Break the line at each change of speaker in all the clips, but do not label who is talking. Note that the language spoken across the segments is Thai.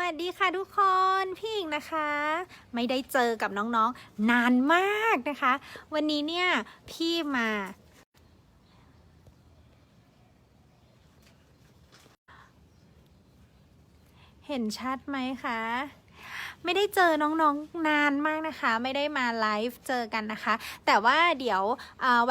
วัสดีค่ะทุกคนพี่หญิงนะคะ ไม่ได้เจอกับน้องๆนานมากนะคะ วันนี้เนี่ยพี่มา เห็นชัดไหมคะ ไม่ได้เจอน้องๆนานมากนะคะ ไม่ได้มาไลฟ์เจอกันนะคะ แต่ว่าเดี๋ยว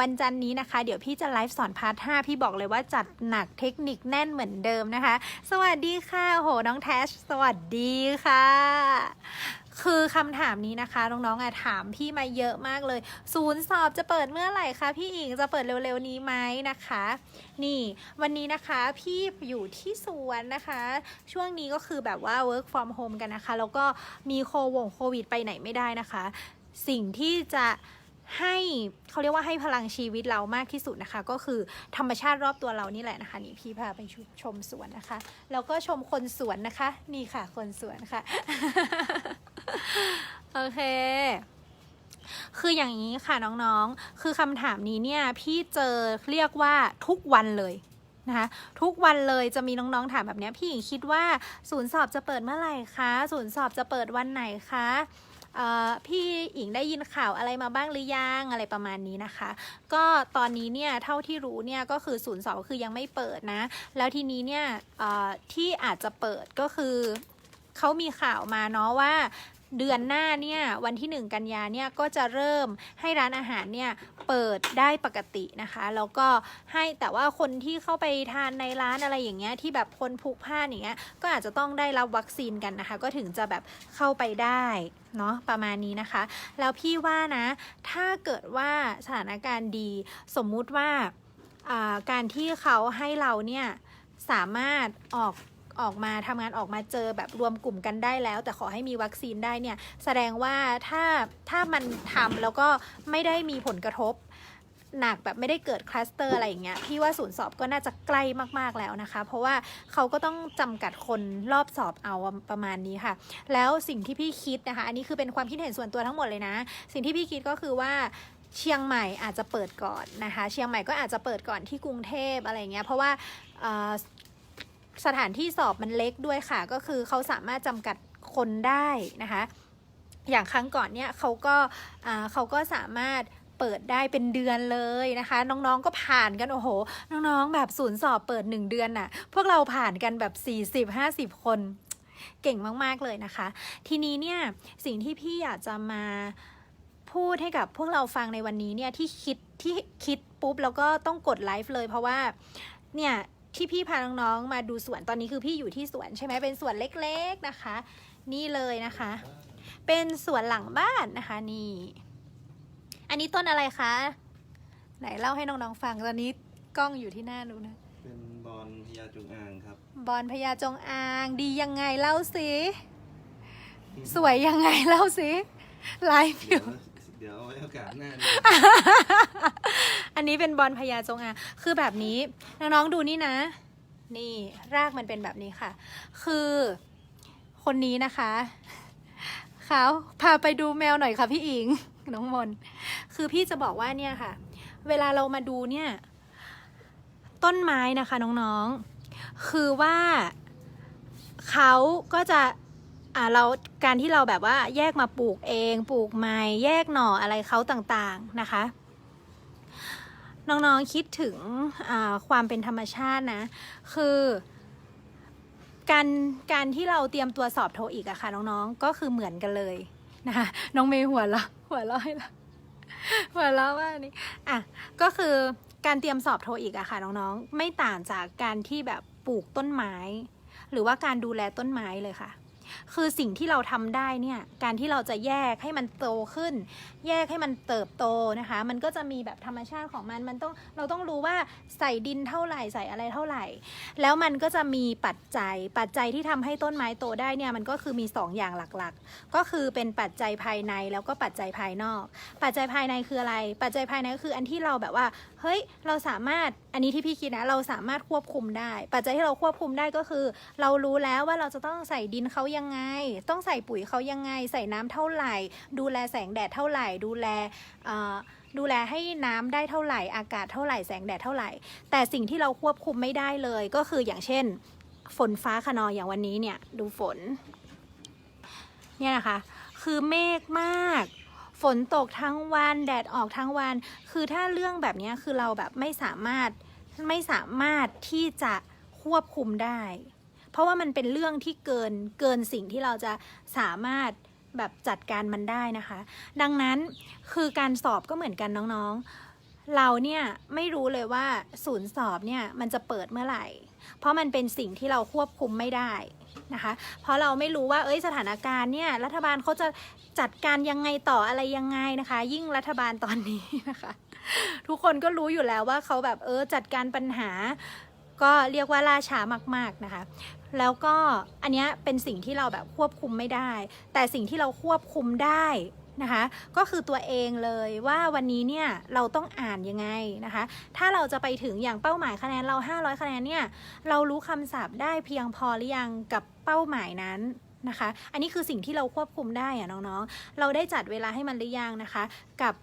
วันจันทร์นี้นะคะ เดี๋ยวพี่จะไลฟ์สอนพาร์ท5พี่บอกเลยว่าจัดหนักเทคนิคแน่นเหมือนเดิมนะคะ สวัสดีค่ะโหน้องแทชสวัสดีค่ะ คือคำถามนี้นะคะ น้องๆอะถามพี่มาเยอะมากเลย ศูนย์สอบจะเปิดเมื่อไหร่คะพี่อิงจะเปิดเร็วๆนี้ไหมนะคะ นี่วันนี้นะคะพี่อยู่ที่สวนนะคะ ช่วงนี้ก็คือแบบว่า work from home กันนะคะ แล้วก็มีโควงโควิดไปไหนไม่ได้นะคะ สิ่งที่จะให้เขาเรียกว่าให้พลังชีวิตเรามากที่สุดนะคะ ก็คือธรรมชาติรอบตัวเรานี่แหละนะคะ นี่พี่พาไปชมสวนนะคะ แล้วก็ชมคนสวนนะคะ นี่ค่ะคนสวนค่ะ โอเค คืออย่างนี้ค่ะน้องๆ คือคำถามนี้เนี่ย พี่เจอเรียกว่าทุกวันเลยนะคะทุกวันเลยจะมีน้องๆถามแบบนี้พี่หญิงคิดว่าศูนย์สอบจะเปิดเมื่อไหร่คะศูนย์สอบจะเปิดวันไหนคะพี่หญิงได้ยินข่าวอะไรมาบ้างหรือยังอะไรประมาณนี้นะคะ ก็ตอนนี้เนี่ยเท่าที่รู้เนี่ยก็คือศูนย์สอบคือยังไม่เปิดนะ แล้วทีนี้เนี่ยที่อาจจะเปิดก็คือเขามีข่าวมาเนาะว่า เดือนหน้าเนี่ยวันที่ 1 กันยาเนี่ยก็จะเริ่มให้ร้านอาหารเนี่ยเปิดได้ปกตินะคะแล้วก็ให้แต่ว่าคนที่เข้าไปทานในร้านอะไรอย่างเงี้ยที่แบบคนพลุกพล่าอย่างเงี้ยก็อาจจะต้องได้รับวัคซีนกันนะคะ ก็ถึงจะแบบเข้าไปได้เนาะประมาณนี้นะคะ แล้วพี่ว่านะ ถ้าเกิดว่าสถานการณ์ดีสมมุติว่าการที่เขาให้เราเนี่ยสามารถออก ออกมาทำงานออกมาเจอแบบรวมกลุ่มกันได้แล้ว แต่ขอให้มีวัคซีนได้เนี่ยแสดงว่าถ้าถ้ามันทำแล้วก็ไม่ได้มีผลกระทบหนักแบบไม่ได้เกิดคลัสเตอร์อะไรอย่างเงี้ยพี่ว่าศูนย์สอบก็น่าจะใกล้มากๆแล้วนะคะ เพราะว่าเขาก็ต้องจำกัดคนรอบสอบเอาประมาณนี้ค่ะ แล้วสิ่งที่พี่คิดนะคะ อันนี้คือเป็นความคิดเห็นส่วนตัวทั้งหมดเลยนะ สิ่งที่พี่คิดก็คือว่าเชียงใหม่อาจจะเปิดก่อนนะคะ เชียงใหม่ก็อาจจะเปิดก่อนที่กรุงเทพอะไรเงี้ยเพราะว่า สถานที่สอบมันเล็กด้วยค่ะ ก็คือเขาสามารถจำกัดคนได้นะคะ อย่างครั้งก่อนเนี่ยเขาก็เขาก็สามารถเปิดได้เป็นเดือนเลยนะคะ น้องๆก็ผ่านกันโอ้โห น้องๆ แบบศูนย์สอบเปิด 1 เดือนน่ะ พวกเราผ่านกันแบบ 40-50 คนเก่งมากๆเลยนะคะ ทีนี้เนี่ยสิ่งที่พี่อยากจะมาพูดให้กับพวกเราฟังในวันนี้เนี่ยที่คิดที่คิดปุ๊บแล้วก็ต้องกดไลฟ์เลยเพราะว่าเนี่ย ที่พี่พาน้องๆมาดูสวนตอนนี้คือพี่อยู่ที่สวนใช่ไหมเป็นสวนเล็กๆนะคะ นี่เลยนะคะ เป็นสวนหลังบ้านนะคะนี่อันนี้ต้นอะไรคะ ไหนเล่าให้น้องๆฟังตอนนี้กล้องอยู่ที่หน้าหนูนะ
เป็นบอลพญาจงอางครับ
บอลพญาจงอางดียังไงเล่าสิสวยยังไงเล่าสิไลฟ์อ
เดี๋ย
ยู่
วเดี๋ยวเอาไว้โอกาสหน้าดู
อันนี้เป็นบอลพญาจงอางคือแบบนี้น้องๆดูนี่นะ นี่รากมันเป็นแบบนี้ค่ะ คือคนนี้นะคะเขาพาไปดูแมวหน่อยค่ะพี่อิงน้องมน คือพี่จะบอกว่าเนี่ยค่ะ เวลาเรามาดูเนี่ย ต้นไม้นะคะน้องๆ คือว่าเขาก็จะอ่าเราการที่เราแบบว่าแยกมาปลูกเอง ปลูกไม้แยกหน่ออะไรเขาต่างๆนะคะ น้องๆคิดถึงความเป็นธรรมชาตินะ คือการการที่เราเตรียมตัวสอบโทอีกอะค่ะน้องๆก็คือเหมือนกันเลยนะคะน้องเมย์หัวเราะหัวเราะให้เราหัวเราะว่านี่อะก็คือการเตรียมสอบโทอีกอะค่ะน้องๆไม่ต่างจากการที่แบบปลูกต้นไม้ หรือว่าการดูแลต้นไม้เลยค่ะ คือสิ่งที่เราทำได้เนี่ยการที่เราจะแยกให้มันโตขึ้น แยกให้มันเติบโตนะคะ มันก็จะมีแบบธรรมชาติของมันมันต้องเราต้องรู้ว่าใส่ดินเท่าไหร่ใส่อะไรเท่าไหร่ แล้วมันก็จะมีปัจจัย ปัจจัยที่ทำให้ต้นไม้โตได้เนี่ยมันก็คือมี 2 อย่างหลักๆ ก็คือเป็นปัจจัยภายในแล้วก็ปัจจัยภายนอก ปัจจัยภายในคืออะไร ปัจจัยภายในก็คืออันที่เราแบบว่าเฮ้ยเราสามารถ อันนี้ที่พี่คิดนะเราสามารถควบคุมได้ ปัจจัยที่เราควบคุมได้ก็คือ เรารู้แล้วว่าเราจะต้องใส่ดินเขายังไง ต้องใส่ปุ๋ยเขายังไง ใส่น้ำเท่าไหร่ ดูแลแสงแดดเท่าไหร่ ดูแลดูแลให้น้ำได้เท่าไหร่ อากาศเท่าไหร่ แสงแดดเท่าไหร่ แต่สิ่งที่เราควบคุมไม่ได้เลย ก็คืออย่างเช่น ฝนฟ้าขนองอย่างวันนี้เนี่ย ดูฝน เนี่ยนะคะ คือเมฆมาก ฝนตกทั้งวันแดดออกทั้งวัน คือถ้าเรื่องแบบนี้คือเราแบบไม่สามารถไม่สามารถที่จะควบคุมได้ เพราะว่ามันเป็นเรื่องที่เกินเกินสิ่งที่เราจะสามารถแบบจัดการมันได้นะคะ ดังนั้นคือการสอบก็เหมือนกันน้องๆ เราเนี่ยไม่รู้เลยว่าศูนย์สอบเนี่ยมันจะเปิดเมื่อไหร่ เพราะมันเป็นสิ่งที่เราควบคุมไม่ได้นะคะ เพราะเราไม่รู้ว่าเอ้ยสถานการณ์เนี่ยรัฐบาลเขาจะจัดการยังไงต่ออะไรยังไงนะคะ ยิ่งรัฐบาลตอนนี้นะคะ ทุกคนก็รู้อยู่แล้วว่าเขาแบบเออจัดการปัญหา ก็เรียกว่าล่าช้ามาก ๆนะคะ แล้วก็อันนี้เป็นสิ่งที่เราแบบควบคุมไม่ได้ แต่สิ่งที่เราควบคุมได้ นะคะ ก็คือตัวเองเลยว่าวันนี้เนี่ยเราต้องอ่านยังไงนะคะ ถ้าเราจะไปถึงอย่างเป้าหมายคะแนนเรา 500 คะแนนเนี่ยเรารู้คำศัพท์ได้เพียงพอหรือยังกับเป้าหมายนั้นนะคะ อันนี้คือสิ่งที่เราควบคุมได้อะน้องๆ เราได้จัดเวลาให้มันหรือยังนะคะ กับ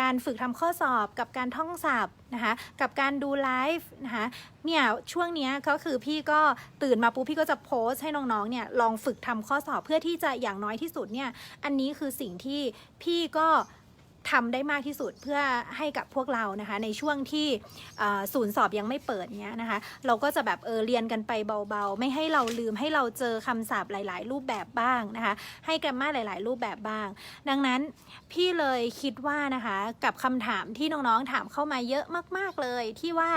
การฝึกทำข้อสอบกับการท่องศัพท์นะคะกับการดูไลฟ์นะคะเนี่ยช่วงนี้ก็คือพี่ก็ตื่นมาปุ๊บพี่ก็จะโพสต์ให้น้องๆเนี่ยลองฝึกทำข้อสอบเพื่อที่จะอย่างน้อยที่สุดเนี่ยอันนี้คือสิ่งที่พี่ก็ ทำได้มากที่สุดเพื่อให้กับพวกเรานะคะในช่วงที่ศูนย์สอบยังไม่เปิดเนี้ยนะคะ เราก็จะแบบเออเรียนกันไปเบาๆ ไม่ให้เราลืมให้เราเจอคำศัพท์หลาย ๆ รูปแบบบ้างนะคะ ให้แกรมมาหลาย ๆ รูปแบบบ้าง ดังนั้นพี่เลยคิดว่านะคะกับคำถามที่น้องๆถามเข้ามาเยอะมาก ๆ เลย ที่ว่า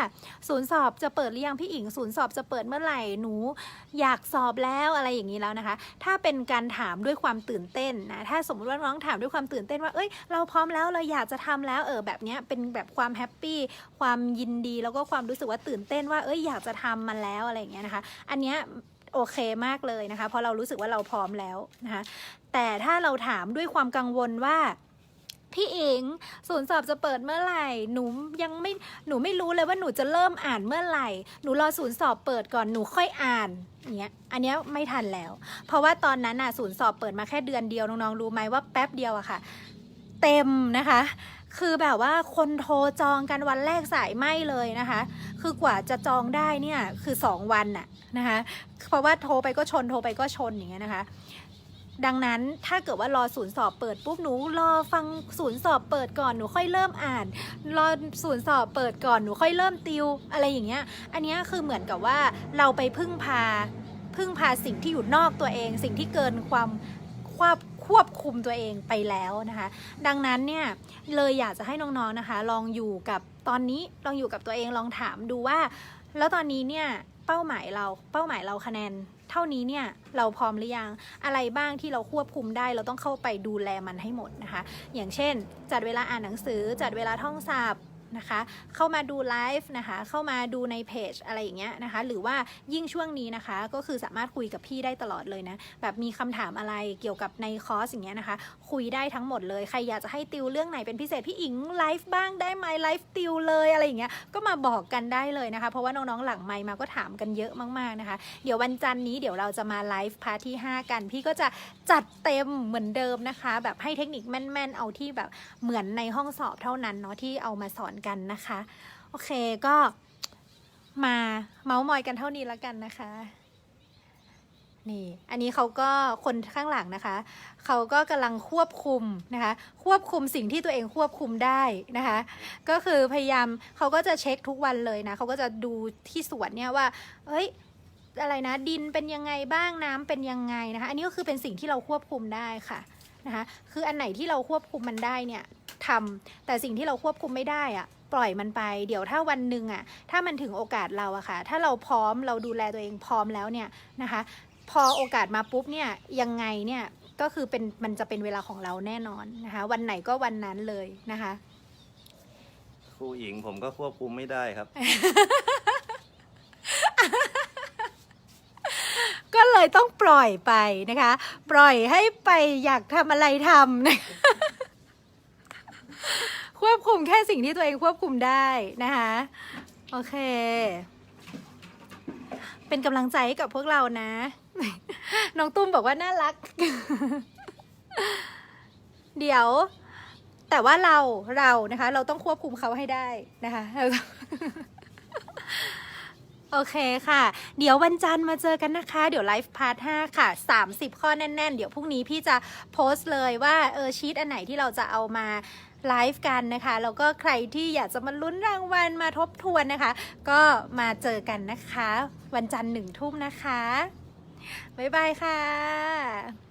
ศูนย์สอบจะเปิดหรือยังพี่อิงศูนย์สอบจะเปิดเมื่อไหร่หนูอยากสอบแล้วอะไรอย่างนี้แล้วนะคะ ถ้าเป็นการถามด้วยความตื่นเต้นนะถ้าสมมติว่าน้องถามด้วยความตื่นเต้นว่าเอ้ยเราพร้อมแล้วเราอยากจะทำแล้วเออแบบเนี้ยเป็นแบบความแฮปปี้ความยินดีแล้วก็ความรู้สึกว่าตื่นเต้นว่าเอ้ยอยากจะทำมันแล้วอะไรอย่างเงี้ยนะคะ อันเนี้ยโอเคมากเลยนะคะเพราะเรารู้สึกว่าเราพร้อมแล้วนะคะแต่ถ้าเราถามด้วยความกังวลว่าพี่เองศูนย์สอบจะเปิดเมื่อไหร่ หนูยังไม่หนูไม่รู้เลยว่าหนูจะเริ่มอ่านเมื่อไหร่ หนูรอศูนย์สอบเปิดก่อนหนูค่อยอ่านเงี้ยอันเนี้ยไม่ทันแล้ว เพราะว่าตอนนั้นน่ะศูนย์สอบเปิดมาแค่เดือนเดียวน้องๆรู้ไหมว่าแป๊บเดียวอะค่ะ เต็มนะคะ คือแบบว่าคนโทรจองกันวันแรกสายไหมเลยนะคะ คือกว่าจะจองได้เนี่ยคือสองวันน่ะนะคะ เพราะว่าโทรไปก็ชนโทรไปก็ชนอย่างเงี้ยนะคะดังนั้นถ้าเกิดว่ารอศูนย์สอบเปิดปุ๊บหนูรอฟังศูนย์สอบเปิดก่อนหนูค่อยเริ่มอ่าน รอศูนย์สอบเปิดก่อนหนูค่อยเริ่มติวอะไรอย่างเงี้ย อันเนี้ยคือเหมือนกับว่าเราไปพึ่งพาพึ่งพาสิ่งที่อยู่นอกตัวเอง สิ่งที่เกินความควบ ควบคุมตัวเองไปแล้วนะคะ ดังนั้นเนี่ยเลยอยากจะให้น้องๆนะคะ ลองอยู่กับตอนนี้ลองอยู่กับตัวเองลองถามดูว่า แล้วตอนนี้เนี่ยเป้าหมายเราเป้าหมายเราคะแนน เท่านี้เนี่ยเราพร้อมหรือยังอะไรบ้างที่เราควบคุมได้ เราต้องเข้าไปดูแลมันให้หมดนะคะ อย่างเช่น จัดเวลาอ่านหนังสือ จัดเวลาท่องศัพท์ นะคะ เข้ามาดูไลฟ์นะคะ เข้ามาดูในเพจอะไรอย่างเงี้ยนะคะ หรือว่ายิ่งช่วงนี้นะคะ ก็คือสามารถคุยกับพี่ได้ตลอดเลยนะ แบบมีคำถามอะไรเกี่ยวกับในคอร์สอย่างเงี้ยนะคะ คุยได้ทั้งหมดเลย ใครอยากจะให้ติวเรื่องไหนเป็นพิเศษพี่อิงไลฟ์บ้างได้ไหมไลฟ์ติวเลยอะไรอย่างเงี้ย ก็มาบอกกันได้เลยนะคะ เพราะว่าน้องๆหลังไมมาก็ถามกันเยอะมากๆนะคะ เดี๋ยววันจันทร์นี้เดี๋ยวเราจะมาไลฟ์พาร์ทที่ 5 กัน พี่ก็จะจัดเต็มเหมือนเดิมนะคะ แบบให้เทคนิคแม่นๆ เอาที่แบบเหมือนในห้องสอบเท่านั้นเนาะที่เอามาสอนกันนะคะ โอเคก็มาเมาส์มอยกันเท่านี้แล้วกันนะคะ นี่ อันนี้เขาก็คนข้างหลังนะคะ เขาก็กำลังควบคุมนะคะ ควบคุมสิ่งที่ตัวเองควบคุมได้นะคะ ก็คือพยายามเขาก็จะเช็คทุกวันเลยนะเขาก็จะดูที่สวนเนี่ยว่าเฮ้ยอะไรนะดินเป็นยังไงบ้างน้ำเป็นยังไงนะคะ อันนี้ก็คือเป็นสิ่งที่เราควบคุมได้ค่ะนะคะ คืออันไหนที่เราควบคุมมันได้เนี่ย ทำแต่สิ่งที่เราควบคุมไม่ได้อะปล่อยมันไป เดี๋ยวถ้าวันหนึ่งอะถ้ามันถึงโอกาสเราอะค่ะ ถ้าเราพร้อมเราดูแลตัวเองพร้อมแล้วเนี่ยนะคะ พอโอกาสมาปุ๊บเนี่ยยังไงเนี่ยก็คือเป็นมันจะเป็นเวลาของเราแน่นอนนะคะ วันไหนก็วันนั้นเลยนะคะ
ครูหญิงผมก็ควบคุมไม่ได้ครับ
ก็เลยต้องปล่อยไปนะคะ ปล่อยให้ไปอยากทำอะไรทำนะค ควบคุมแค่สิ่งที่ตัวเองควบคุมได้นะคะ โอเค เป็นกำลังใจให้กับพวกเรานะ น้องตุ้มบอกว่าน่ารัก เดี๋ยว แต่ว่าเราเรานะคะ เราต้องควบคุมเขาให้ได้นะคะโอเคค่ะ เดี๋ยววันจันทร์มาเจอกันนะคะ เดี๋ยวไลฟ์พาร์ท5ค่ะ 30 ข้อแน่น ๆ เดี๋ยวพรุ่งนี้พี่จะโพสต์เลยว่าเออชีตอันไหนที่เราจะเอามา ไลฟ์กันนะคะ แล้วก็ใครที่อยากจะมาลุ้นรางวัลมาทบทวนนะคะ ก็มาเจอกันนะคะ วันจันทร์หนึ่งทุ่มนะคะ บ๊ายบายค่ะ